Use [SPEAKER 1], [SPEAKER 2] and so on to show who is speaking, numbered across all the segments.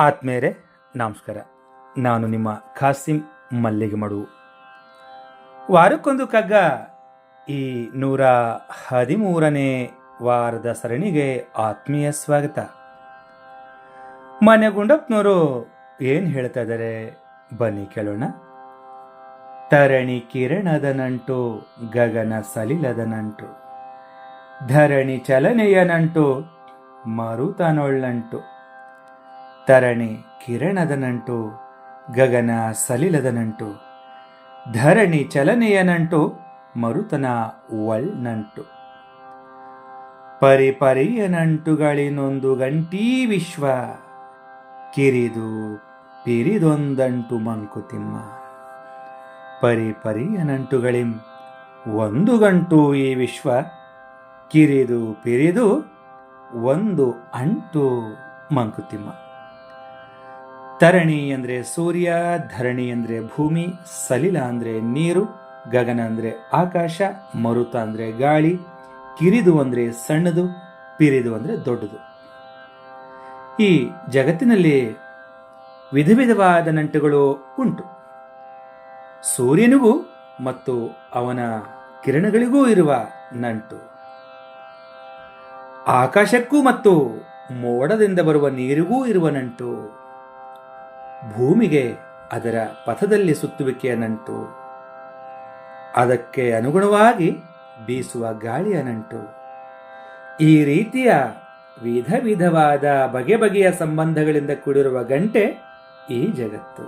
[SPEAKER 1] ಆತ್ಮೇರೆ, ನಮಸ್ಕಾರ. ನಾನು ನಿಮ್ಮ ಖಾಸಿಂ ಮಲ್ಲಿಗೆ ಮಡು ವಾರಕ್ಕೊಂದು ಕಗ್ಗ ಈ ನೂರ ಹದಿಮೂರನೇ ವಾರದ ಸರಣಿಗೆ ಆತ್ಮೀಯ ಸ್ವಾಗತ. ಮನೆ ಗುಂಡಪ್ಪನವರು ಏನು ಹೇಳ್ತಾ ಇದ್ದಾರೆ ಬನ್ನಿ ಕೇಳೋಣ. ತರಣಿ ಕಿರಣದ ನಂಟು, ಗಗನ ಸಲಿಲದ ನಂಟು. ಧರಣಿ ಚಲನೆಯ ನಂಟು ಮರುತನೊಳ್ಳಂಟು ತರಣಿ ಕಿರಣದ ನಂಟು ಗಗನ ಸಲಿಲದ ನಂಟು ಧರಣಿ ಚಲನೆಯ ನಂಟು ಮರುತನ ಒಳ್ನಂಟು ಪರಿಪರಿಯ ನಂಟುಗಳಿನೊಂದು ಗಂಟೀ ವಿಶ್ವ, ಕಿರಿದು ಪಿರಿದೊಂದಂಟು ಮಂಕುತಿಮ್ಮ ಪರಿಪರಿಯ ನಂಟುಗಳಿಂ ಒಂದು ಗಂಟು ಈ ವಿಶ್ವ, ಕಿರಿದು ಪಿರಿದು ಒಂದು ಅಂಟು ಮಂಕುತಿಮ್ಮ ತರಣಿ ಅಂದರೆ ಸೂರ್ಯ, ಧರಣಿ ಅಂದರೆ ಭೂಮಿ, ಸಲಿಲ ಅಂದರೆ ನೀರು, ಗಗನ ಅಂದರೆ ಆಕಾಶ, ಮರುತ ಅಂದರೆ ಗಾಳಿ, ಕಿರಿದು ಅಂದರೆ ಸಣ್ಣದು, ಪಿರಿದು ಅಂದರೆ ದೊಡ್ಡದು. ಈ ಜಗತ್ತಿನಲ್ಲಿ ವಿಧ ವಿಧವಾದ ನಂಟುಗಳು ಉಂಟು. ಸೂರ್ಯನಿಗೂ ಮತ್ತು ಅವನ ಕಿರಣಗಳಿಗೂ ಇರುವ ನಂಟು. ಆಕಾಶಕ್ಕೂ ಮತ್ತು ಮೋಡದಿಂದ ಬರುವ ನೀರಿಗೂ ಇರುವ ನಂಟು. ಭೂಮಿಗೆ ಅದರ ಪಥದಲ್ಲಿ ಸುತ್ತುವಿಕೆಯ ನಂಟು. ಅದಕ್ಕೆ ಅನುಗುಣವಾಗಿ ಬೀಸುವ ಗಾಳಿಯ ನಂಟು. ಈ ರೀತಿಯ ವಿಧ ವಿಧವಾದ ಬಗೆ ಬಗೆಯ ಸಂಬಂಧಗಳಿಂದ ಕೂಡಿರುವ ಗಂಟೆ ಈ ಜಗತ್ತು.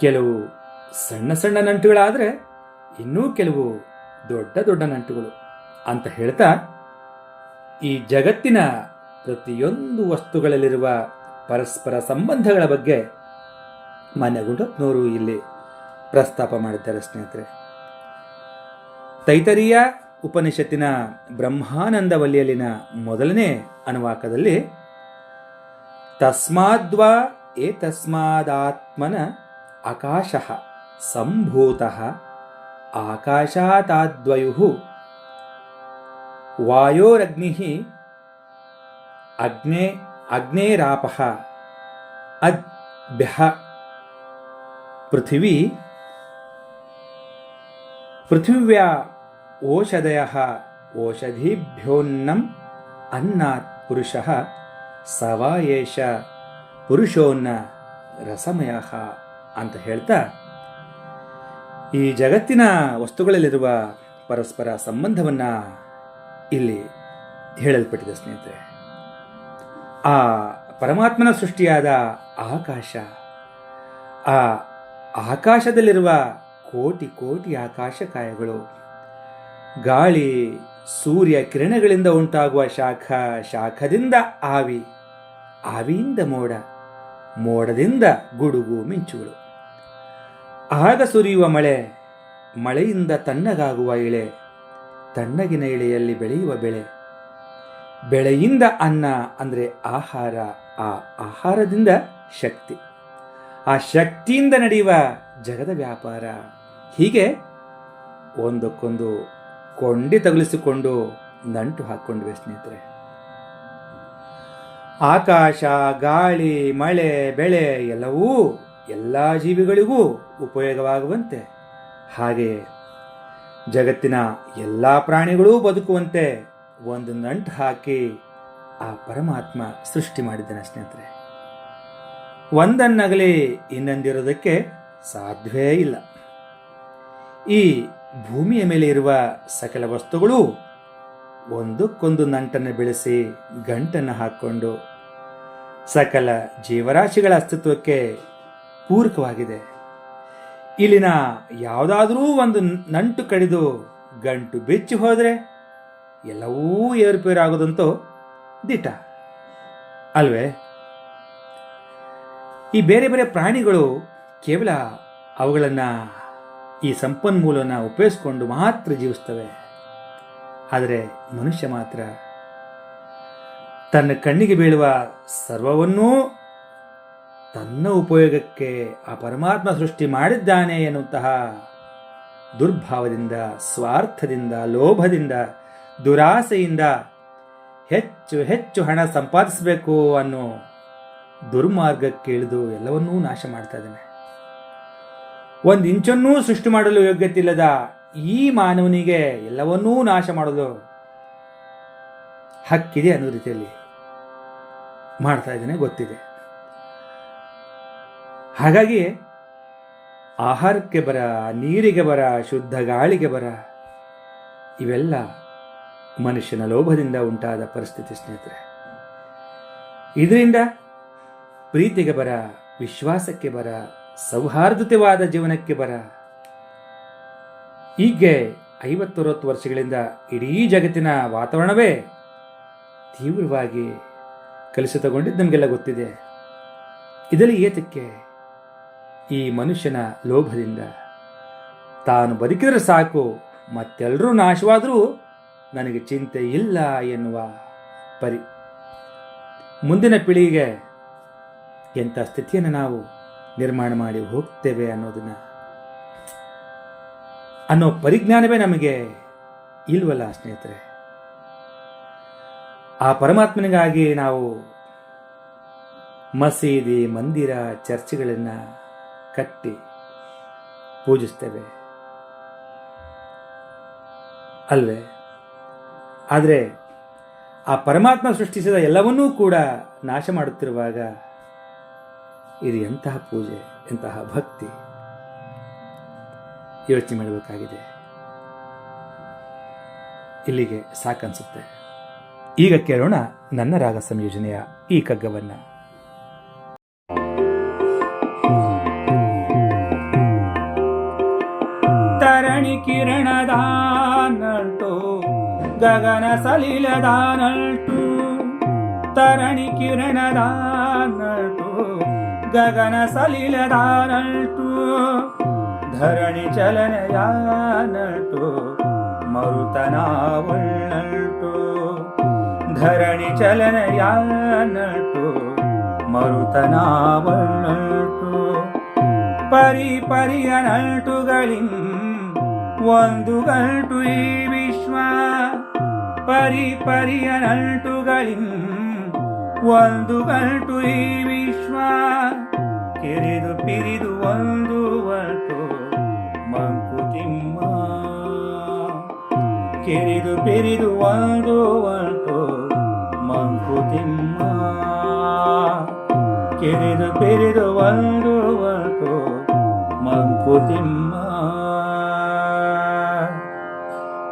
[SPEAKER 1] ಕೆಲವು ಸಣ್ಣ ಸಣ್ಣ ನಂಟುಗಳಾದರೆ ಇನ್ನೂ ಕೆಲವು ದೊಡ್ಡ ದೊಡ್ಡ ನಂಟುಗಳು ಅಂತ ಹೇಳ್ತಾ ಈ ಜಗತ್ತಿನ ಪ್ರತಿಯೊಂದು ವಸ್ತುಗಳಲ್ಲಿರುವ ಪರಸ್ಪರ ಸಂಬಂಧಗಳ ಬಗ್ಗೆ ಮಾನ್ಯ ಗುಂಡಪ್ಪನವರು ಇಲ್ಲಿ ಪ್ರಸ್ತಾಪ ಮಾಡಿದ್ದಾರೆ ಸ್ನೇಹಿತರೆ. ತೈತರಿಯ ಉಪನಿಷತ್ತಿನ ಬ್ರಹ್ಮಾನಂದ ವಲಿಯಲ್ಲಿನ ಮೊದಲನೇ ಅನುವಾಕದಲ್ಲಿ ತಸ್ಮಾದ್ವಾ ಏತಸ್ಮಾದಾತ್ಮನ ಆಕಾಶ ಸಂಭೂತ ಆಕಾಶಾತಾದ್ವಯು ವಾಯೋರಗ್ನಿ ಅಗ್ನೇ ಅಗ್ನೇರಾಪ ಅದ್ಭ್ಯ ಪೃಥಿವಿ, ಪೃಥಿವ್ಯಾ ಓಷಧಯ, ಓಷಧೀಭ್ಯೋನ್ನಂ ಅನ್ನಾತ್ ಪುರುಷ ಸವಾಯೇಷ ಪುರುಷೋನ್ನ ರಸಮಯ ಅಂತ ಹೇಳ್ತಾ, ಈ ಜಗತ್ತಿನ ವಸ್ತುಗಳಲ್ಲಿರುವ ಪರಸ್ಪರ ಸಂಬಂಧವನ್ನು ಇಲ್ಲಿ ಹೇಳಲ್ಪಟ್ಟಿದೆ ಸ್ನೇಹಿತರೆ. ಆ ಪರಮಾತ್ಮನ ಸೃಷ್ಟಿಯಾದ ಆಕಾಶ, ಆ ಆಕಾಶದಲ್ಲಿರುವ ಕೋಟಿ ಕೋಟಿ ಆಕಾಶಕಾಯಗಳು ಗಾಳಿ, ಸೂರ್ಯ ಕಿರಣಗಳಿಂದ ಉಂಟಾಗುವ ಶಾಖ, ಶಾಖದಿಂದ ಆವಿ, ಆವಿಯಿಂದ ಮೋಡ, ಮೋಡದಿಂದ ಗುಡುಗು ಮಿಂಚುಗಳು. ಆಗ ಸುರಿಯುವ ಮಳೆ, ಮಳೆಯಿಂದ ತಣ್ಣಗಾಗುವ ಇಳೆ ತಣ್ಣಗಿನ ಇಳೆಯಲ್ಲಿ ಬೆಳೆಯುವ ಬೆಳೆ. ಬೆಳೆಯಿಂದ ಅನ್ನ ಅಂದರೆ ಆಹಾರ, ಆ ಆಹಾರದಿಂದ ಶಕ್ತಿ. ಆ ಶಕ್ತಿಯಿಂದ ನಡೆಯುವ ಜಗದ ವ್ಯಾಪಾರ. ಹೀಗೆ ಒಂದಕ್ಕೊಂದು ಕೊಂಡಿ ತಗುಲಿಸಿಕೊಂಡು ನಂಟು ಹಾಕ್ಕೊಂಡಿವೆ ಸ್ನೇಹಿತರೆ. ಆಕಾಶ, ಗಾಳಿ, ಮಳೆ, ಬೆಳೆ ಎಲ್ಲವೂ ಎಲ್ಲ ಜೀವಿಗಳಿಗೂ ಉಪಯೋಗವಾಗುವಂತೆ. ಹಾಗೆಯೇ ಜಗತ್ತಿನ ಎಲ್ಲ ಪ್ರಾಣಿಗಳೂ ಬದುಕುವಂತೆ ಒಂದು ನಂಟು ಹಾಕಿ ಆ ಪರಮಾತ್ಮ ಸೃಷ್ಟಿ ಮಾಡಿದ್ದಾನೆ ಸ್ನೇಹಿತರೆ. ಒಂದನ್ನಾಗಲಿ ಇನ್ನೊಂದಿರೋದಕ್ಕೆ ಸಾಧ್ಯವೇ ಇಲ್ಲ. ಈ ಭೂಮಿಯ ಮೇಲೆ ಇರುವ ಸಕಲ ವಸ್ತುಗಳು ಒಂದಕ್ಕೊಂದು ನಂಟನ್ನು ಬೆಳೆಸಿ ಗಂಟನ್ನು ಹಾಕ್ಕೊಂಡು ಸಕಲ ಜೀವರಾಶಿಗಳ ಅಸ್ತಿತ್ವಕ್ಕೆ ಪೂರಕವಾಗಿದೆ. ಇಲ್ಲಿನ ಯಾವುದಾದರೂ ಒಂದು ನಂಟು ಕಡಿದು ಗಂಟು ಬೆಚ್ಚಿ ಹೋದರೆ ಎಲ್ಲವೂ ಏರುಪೇರಾಗೋದಂತೂ ದಿಟ ಅಲ್ವೇ? ಈ ಬೇರೆ ಬೇರೆ ಪ್ರಾಣಿಗಳು ಕೇವಲ ಅವುಗಳನ್ನು ಈ ಸಂಪನ್ಮೂಲನ ಉಪಯೋಗಿಸ್ಕೊಂಡು ಮಾತ್ರ ಜೀವಿಸ್ತವೆ. ಆದರೆ ಮನುಷ್ಯ ಮಾತ್ರ ತನ್ನ ಕಣ್ಣಿಗೆ ಬೀಳುವ ಸರ್ವವನ್ನೂ ತನ್ನ ಉಪಯೋಗಕ್ಕೆ ಆ ಪರಮಾತ್ಮ ಸೃಷ್ಟಿ ಮಾಡಿದ್ದಾನೆ ಎನ್ನುವಂತಹ ದುರ್ಭಾವದಿಂದ, ಸ್ವಾರ್ಥದಿಂದ, ಲೋಭದಿಂದ ದುರಾಸೆಯಿಂದ ಹೆಚ್ಚು ಹೆಚ್ಚು ಹಣ ಸಂಪಾದಿಸಬೇಕು ಅನ್ನೋ ದುರ್ಮಾರ್ಗಕ್ಕೆ ಇಳಿದು ಎಲ್ಲವನ್ನೂ ನಾಶ ಮಾಡ್ತಾ ಇದ್ದಾನೆ. ಒಂದು ಇಂಚನ್ನೂ ಸೃಷ್ಟಿ ಮಾಡಲು ಯೋಗ್ಯತೆ ಇಲ್ಲದ ಈ ಮಾನವನಿಗೆ ಎಲ್ಲವನ್ನೂ ನಾಶ ಮಾಡಲು ಹಕ್ಕಿದೆ ಅನ್ನೋ ರೀತಿಯಲ್ಲಿ ಮಾಡ್ತಾ ಇದ್ದಾನೆ, ಗೊತ್ತಿದೆ. ಹಾಗಾಗಿ ಆಹಾರಕ್ಕೆ ಬರ, ನೀರಿಗೆ ಬರ, ಶುದ್ಧ ಗಾಳಿಗೆ ಬರ, ಇವೆಲ್ಲ ಮನುಷ್ಯನ ಲೋಭದಿಂದ ಉಂಟಾದ ಪರಿಸ್ಥಿತಿ ಸ್ನೇಹಿತರೆ. ಇದರಿಂದ ಪ್ರೀತಿಗೆ ಬರ, ವಿಶ್ವಾಸಕ್ಕೆ ಬರ, ಸೌಹಾರ್ದತೆವಾದ ಜೀವನಕ್ಕೆ ಬರ, ಹೀಗೆ ಐವತ್ತರವತ್ತು ವರ್ಷಗಳಿಂದ ಇಡೀ ಜಗತ್ತಿನ ವಾತಾವರಣವೇ ತೀವ್ರವಾಗಿ ಕಲುಷಿತಗೊಂಡಿದ್ದು ನಮಗೆಲ್ಲ ಗೊತ್ತಿದೆ. ಇದರಲ್ಲಿ ಏತಕ್ಕೆ ಈ ಮನುಷ್ಯನ ಲೋಭದಿಂದ ತಾನು ಬದುಕಿದರೆ ಸಾಕು, ಮತ್ತೆಲ್ಲರೂ ನಾಶವಾದರೂ ನನಗೆ ಚಿಂತೆ ಇಲ್ಲ ಎನ್ನುವ ಪರಿ. ಮುಂದಿನ ಪೀಳಿಗೆಗೆ ಎಂಥ ಸ್ಥಿತಿಯನ್ನು ನಾವು ನಿರ್ಮಾಣ ಮಾಡಿ ಹೋಗ್ತೇವೆ ಅನ್ನೋದನ್ನು ಅನ್ನೋ ಪರಿಜ್ಞಾನವೇ ನಮಗೆ ಇಲ್ವಲ್ಲ ಸ್ನೇಹಿತರೆ? ಆ ಪರಮಾತ್ಮನಿಗಾಗಿ ನಾವು ಮಸೀದಿ, ಮಂದಿರ, ಚರ್ಚ್ಗಳನ್ನು ಕಟ್ಟಿ ಪೂಜಿಸ್ತೇವೆ. ಅಲ್ವೇ? ಆದರೆ ಆ ಪರಮಾತ್ಮ ಸೃಷ್ಟಿಸಿದ ಎಲ್ಲವನ್ನೂ ಕೂಡ ನಾಶ ಮಾಡುತ್ತಿರುವಾಗ ಇದು ಎಂತಹ ಪೂಜೆ, ಎಂತಹ ಭಕ್ತಿ? ಯೋಚನೆ ಮಾಡಬೇಕಾಗಿದೆ. ಇಲ್ಲಿಗೆ ಸಾಕನ್ಸುತ್ತೆ. ಈಗ ಕೇಳೋಣ ನನ್ನ ರಾಗ ಸಂಯೋಜನೆಯ ಈ ಕಗ್ಗವನ್ನ ತರಣಿ ಕಿರಣದ ಗಗನ ಸಲಿಲದ ನಲ್ಟು ತರಣಿ ಕಿರಣದ ನಲ್ಟು ಗಗನ ಸಲಿಲದ ನಲ್ಟು ಧರಣಿ ಚಲನೆಯ ನಲ್ಟು ಮರುತನ ಉಳ್ಳಲ್ಟು ಧರಣಿ ಚಲನೆಯ ನಟು ಮರುತನ ಉಳ್ಳಲ್ಟು ಪರಿ ಪರಿಯ ನಟುಗಳಿಂ ಒಂದು ಗಂಟು ಈ ವಿಶ್ವ, ಪರಿ ಪರಿಯ ನಂಟುಗಳಿಂ. ಒಂದು ಗಂಟು ಈ ವಿಶ್ವ, ಕೆರೆದು ಪಿರಿದು ಒಂದು ಒಟ್ಟು ಮಂಕುತಿಮ್ಮ ಕೆರೆದು ಪಿರಿದು ಒಂದು ಒಟ್ಟು ಮಂಕುತಿಮ್ಮ ಕೆರೆದು ಪಿರಿದು ಒಂದು ಒಟ್ಟು ಮಂಕುತಿಮ್ಮ